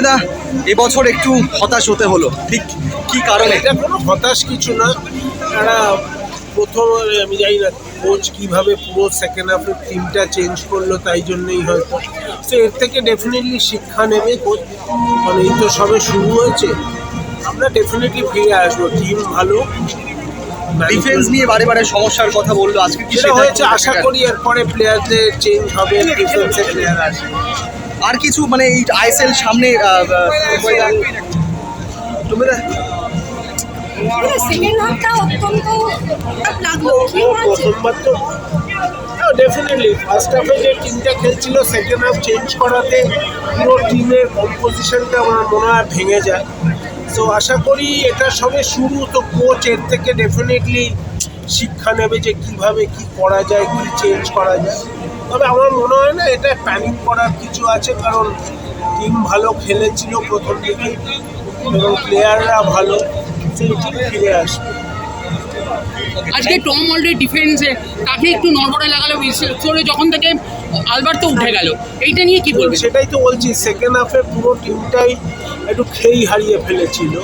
দা এবছর একটু হতাশ হতে হলো। ঠিক কি কারণে? এটা কোনো হতাশ কিছু না। তারা প্রথম, আমি জানি না কোচ কীভাবে পুরো সেকেন্ড হাফের টিমটা চেঞ্জ করল, তাই জন্যই হয়তো। তো এর থেকে ডেফিনেটলি শিক্ষা নেবে কোচ মানে এই তো সবে শুরু হয়েছে। আমরা ডেফিনেটলি ফিরে আসব। টিম ভালো। ডিফেন্স নিয়ে বারে বারে সমস্যার কথা বলল। আজকে কি সেটা হয়েছে আশা করি এরপরে প্লেয়ারদের চেঞ্জ হবে ডিফেন্সের প্লেয়ার আসবে। আর কিছু মানে এই আইএসএল সামনে তুমি সেকেন্ড হাফটা অত্যন্ত লাগল প্রথমবার তো ডেফিনেটলি ফার্স্ট হাফে যে টিমটা খেলছিল সেকেন্ড হাফ চেঞ্জ করাতে পুরো টিমের কম্পোজিশনটা আমার মনে হয় ভেঙে যায়। তো আশা করি এটার সঙ্গে শুরু তো কোচ এর থেকে ডেফিনেটলি শিক্ষা নেবে যে কীভাবে কি করা যায়, কি চেঞ্জ করা যায়। তবে আমার মনে হয় না এটা প্যানিং করার কিছু আছে, কারণ টিম ভালো খেলেছিল প্রথম দিকে, এবং প্লেয়াররা ভালো, সেই টিম ফিরে আসবে। আজকে টম অলরেডি ডিফেন্সে তাকে একটু নড়বড়ে লাগালো করে যখন থেকে আলবার তো উঠে গেল, এইটা নিয়ে কি বলব সেটাই তো বলছি সেকেন্ড হাফে পুরো টিমটাই একটু খেই হারিয়ে ফেলেছিল।